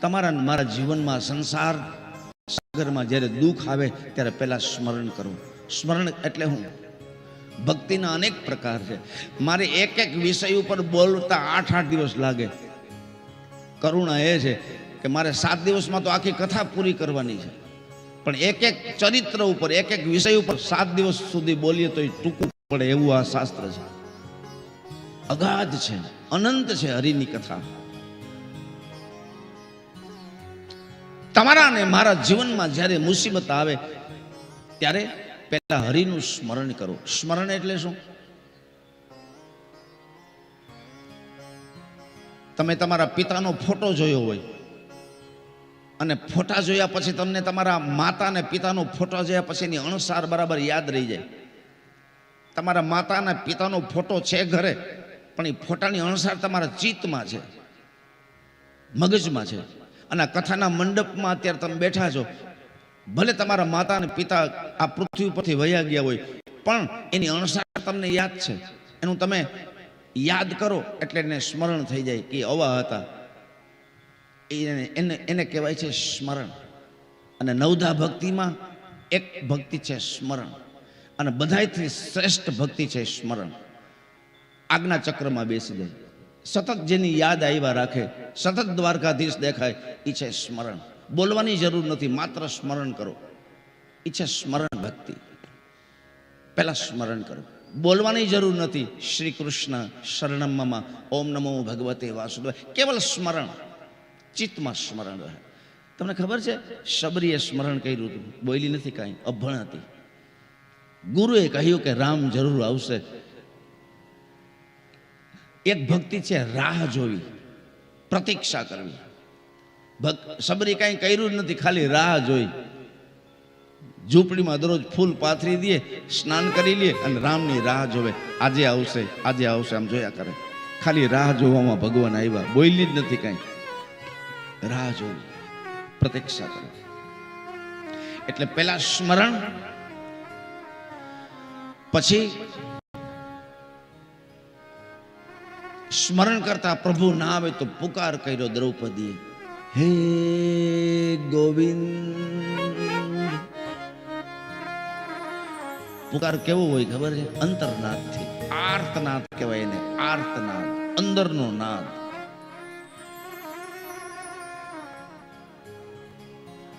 તમારા મારા જીવનમાં સંસાર, સાગરમાં જ્યારે દુઃખ આવે ત્યારે પહેલાં સ્મરણ કરો. સ્મરણ એટલે હું? ભક્તિના અનેક પ્રકાર છે. મારે એક એક વિષય ઉપર બોલતા આઠ આઠ દિવસ લાગે. કરુણા એ છે કે મારે સાત દિવસમાં તો આખી કથા પૂરી કરવાની છે. પણ એક એક ચરિત્ર ઉપર, એક એક વિષય ઉપર સાત દિવસ સુધી બોલીએ તો એ ટૂંકું પડે એવું આ શાસ્ત્ર છે. અગાધ છે, અનંત છે હરિની કથા. તમારા ને મારા જીવનમાં જ્યારે મુસીબત આવે, ત્યારે પહેલા હરિનું સ્મરણ કરો. સ્મરણ એટલે શું? તમે તમારા પિતાનો ફોટો જોયો હોય અને ફોટા જોયા પછી તમને તમારા માતા અને પિતાનો ફોટો જોયા પછી એની અણસાર બરાબર યાદ રહી જાય. તમારા માતા અને પિતાનો ફોટો છે ઘરે, પણ એ ફોટાની અણસાર તમારા ચિત્તમાં છે, મગજમાં છે. અને કથાના મંડપમાં અત્યારે તમે બેઠા છો. ભલે તમારા માતા અને પિતા આ પૃથ્વી ઉપરથી વયા ગયા હોય, પણ એની અણસાર તમને યાદ છે. એનું તમે યાદ કરો એટલે એને સ્મરણ થઈ જાય કે અવા હતા. એને એને એને કહેવાય છે સ્મરણ. અને નવધા ભક્તિમાં એક ભક્તિ છે સ્મરણ. અને બધાયથી શ્રેષ્ઠ ભક્તિ છે સ્મરણ. આજ્ઞા ચક્રમાં બેસી જાય. સતત જેની યાદ આવ્યા રાખે, સતત દ્વારકાધીશ દેખાય એ છે સ્મરણ. બોલવાની જરૂર નથી, માત્ર સ્મરણ કરો. એ છે સ્મરણ ભક્તિ. પહેલાં સ્મરણ કરો. બોલવાની જરૂર નથી, શ્રી કૃષ્ણ શરણમમાં ઓમ નમો ભગવતે વાસુદેવ કેવલ સ્મરણ. ચિત્તમાં સ્મરણ રહે. તમને ખબર છે, શબરીએ સ્મરણ કર્યું હતું. બોલી નથી કાંઈ, અભણ હતી. ગુરુએ કહ્યું કે રામ જરૂર આવશે. એક ભક્તિ છે રાહ જોવી, પ્રતીક્ષા કરવી. સબરી કાંઈ કર્યું જ નથી, ખાલી રાહ જોઈ. ઝૂંપડીમાં દરરોજ ફૂલ પાથરી દે સ્નાન કરી લે અને રામની રાહ જોવે. આજે આવશે આજે આવશે, આમ જોયા કરે. ખાલી રાહ જોવામાં ભગવાન આવ્યા બોલી જ નથી કાંઈ. રાહ જોવી, પ્રતીક્ષા કરવી. એટલે પેલા સ્મરણ, પછી સ્મરણ કરતા પ્રભુ ના આવે તો પુકાર કર્યો દ્રૌપદીએ. હે ગોવિંદ, પુકાર કેવો હોય ખબર છે? અંતરનાદથી આર્તનાદ કહેવાય એને, આર્તનાદ, અંદરનો નાદ.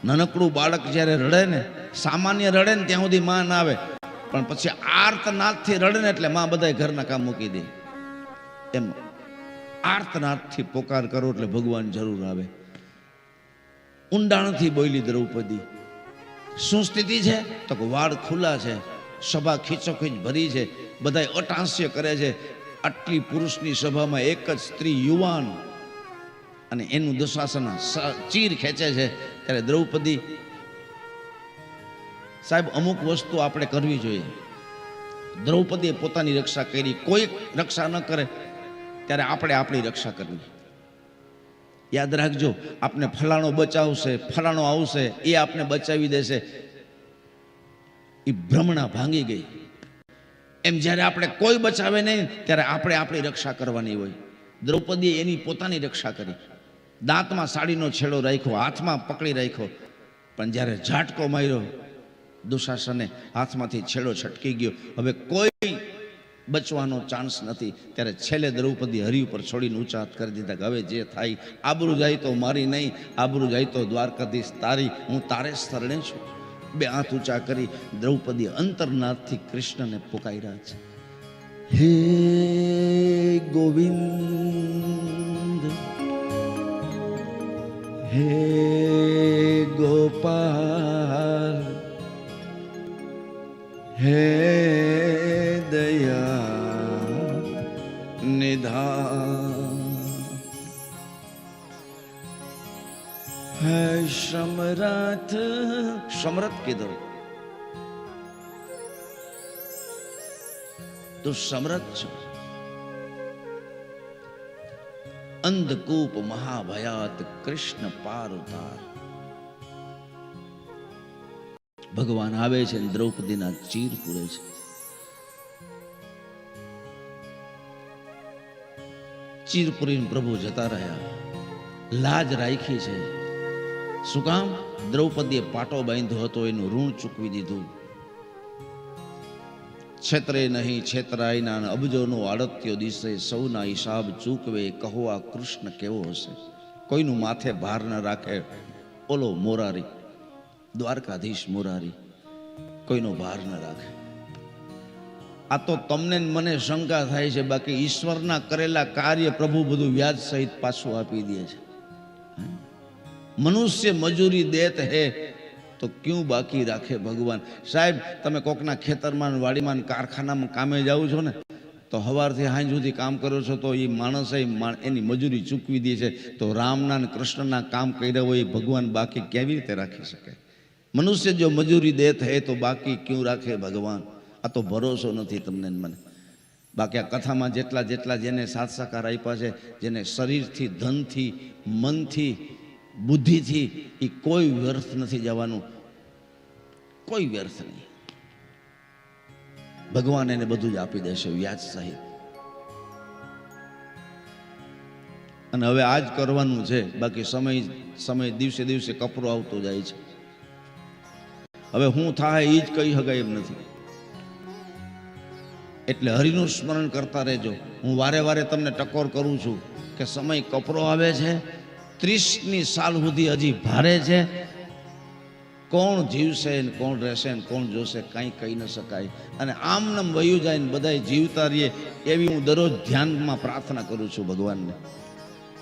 નાનકડું બાળક જ્યારે રડે ને, સામાન્ય રડે ને ત્યાં સુધી માં ના આવે, પણ પછી આર્તનાદથી રડે ને એટલે માં બધા ઘરના કામ મૂકી દે. એમ આર્તનાદથી પોકાર કરો એટલે ભગવાન જરૂર આવે. ઊંડાણથી બોલી દ્રૌપદી. શું સ્થિતિ છે? તો વાળ ખુલ્લા છે, સભા ખીચોખીચ ભરી છે બધા અટાસ્ય કરે છે. આટલી પુરુષની સભામાં એક જ સ્ત્રી યુવાન અને એનું દુશાસન ચીર ખેંચે છે. ત્યારે દ્રૌપદી, સાહેબ, અમુક વસ્તુ આપણે કરવી જોઈએ. દ્રૌપદીએ પોતાની રક્ષા કરી, કોઈ રક્ષા ન કરે ત્યારે આપણે આપણી રક્ષા કરવી. યાદ રાખજો, આપને ફલાણો બચાવશે, ફલાણો આવશે, એ આપને બચાવી દેશે. એ ભ્રમણા ભાંગી ગઈ. એમ જ્યારે આપણે કોઈ બચાવે નહીં, ત્યારે આપણે આપણી રક્ષા કરવાની હોય. દ્રૌપદીએ એની પોતાની રક્ષા કરી. દાંતમાં સાડીનો છેડો રાખ્યો, હાથમાં પકડી રાખ્યો. પણ જ્યારે ઝાટકો માર્યો, દુશાસને હાથમાંથી છેડો છટકી ગયો. હવે કોઈ બચવાનો ચાન્સ નથી. ત્યારે છેલ્લે દ્રૌપદી હરિ ઉપર છોડીને ઊંચા હાથ કરી દીધા કે હવે જે થાય, આબરૂ જાય તો મારી નહીં, આબરૂ જાય તો દ્વારકાધીશ તારી, હું તારે શરણે છું. બે હાથ ઊંચા કરી દ્રૌપદી અંતરનાથથી કૃષ્ણને પુકાર્યા છે. હે ગોવિંદ, હે ગોપાલ નિધાન હે સમરથ સમરથ કીધો તું સમરથ છો અંધકૂપ મહાભયાત કૃષ્ણ પાર ઉતાર ભગવાન આવે છે દ્રૌપદીના ચીર પૂરે છે ચીર પૂરીને પ્રભુ જતા રહ્યા. લાજ રાખી છે. શું કામ? દ્રૌપદીએ પાટો બાંધ્યો હતો, એનું ઋણ ચૂકવી દીધું. છેતરે નહીં છેતરાયના અબજોનો આડત્યો દિશે સૌના હિસાબ ચૂકવે, કહો આ કૃષ્ણ કેવો હશે? કોઈનું માથે ભાર ન રાખે. ઓલો મોરારી, દ્વારકાધીશ મોરારી, કોઈનો ભાર ન રાખે. આ તો તમને મને શંકા થાય છે, બાકી ઈશ્વરના કરેલા કાર્ય પ્રભુ બધું વ્યાજ સહિત પાછું આપી દે છે. મનુષ્ય મજૂરી દેત હે, તો ક્યું બાકી રાખે ભગવાન? સાહેબ, તમે કોકના ખેતરમાં વાડીમાં કારખાનામાં કામે જાઓ છો ને, તો સવારથી સાંજ સુધી કામ કરો છો, તો એ માણસે એની મજૂરી ચૂકવી દે છે. તો રામના અને કૃષ્ણના કામ કર્યા હોય એ ભગવાન બાકી કેવી રીતે રાખી શકે? મનુષ્ય જો મજૂરી દેત હે, તો બાકી ક્યું રાખે ભગવાન? આ તો ભરોસો નથી તમને મને. બાકી આ કથામાં જેટલા જેટલા જેને સાથ સાકાર આપ્યા છે, જેને શરીરથી, ધનથી, મનથી, બુદ્ધિથી એ કોઈ વ્યર્થ નથી જવાનું. કોઈ વ્યર્થ નહીં. ભગવાન એને બધું જ આપી દેશે, વ્યાજ સહિત. અને હવે આ જ કરવાનું છે, બાકી સમય સમય દિવસે દિવસે કપરો આવતો જાય છે. હવે હું થાય એ જ કહી શકાય એમ નથી. એટલે હરિનું સ્મરણ કરતા રહેજો. હું વારે વારે તમને ટકોર કરું છું કે સમય કપરો આવે છે, ત્રીસની સાલ સુધી હજી ભારે છે. કોણ જીવશે ને કોણ રહેશે ને કોણ જોશે કાંઈ કહી ન શકાય. અને આમ નમ વયું જાય ને બધાય જીવતા રહીએ એવી હું દરરોજ ધ્યાનમાં પ્રાર્થના કરું છું ભગવાનને.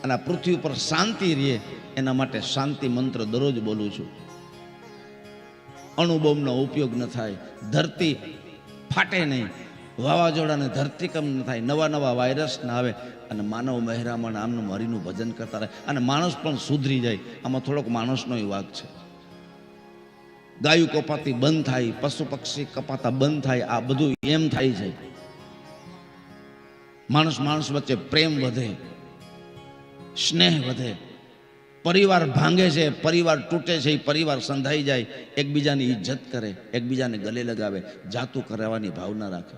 અને આ પૃથ્વી ઉપર શાંતિ રહે એના માટે શાંતિ મંત્ર દરરોજ બોલું છું. અણુબોમનો ઉપયોગ ન થાય, ધરતી ફાટે નહીં. વાવાઝોડાને ધરતીકંપ ન થાય, નવા નવા વાયરસ ના આવે અને માનવ મહેરામણ આમનું હરિનું ભજન કરતા રહે અને માણસ પણ સુધરી જાય. આમાં થોડોક માણસનો વાક છે. ગાયું કપાતી બંધ થાય, પશુ પક્ષી કપાતા બંધ થાય, આ બધું એમ થાય છે. માણસ માણસ વચ્ચે પ્રેમ વધે, સ્નેહ વધે. પરિવાર ભાંગે છે, પરિવાર તૂટે છે એ પરિવાર સંધાઈ જાય, એકબીજાની ઇજ્જત કરે, એકબીજાને ગલે લગાવે, જાતું કરાવવાની ભાવના રાખે.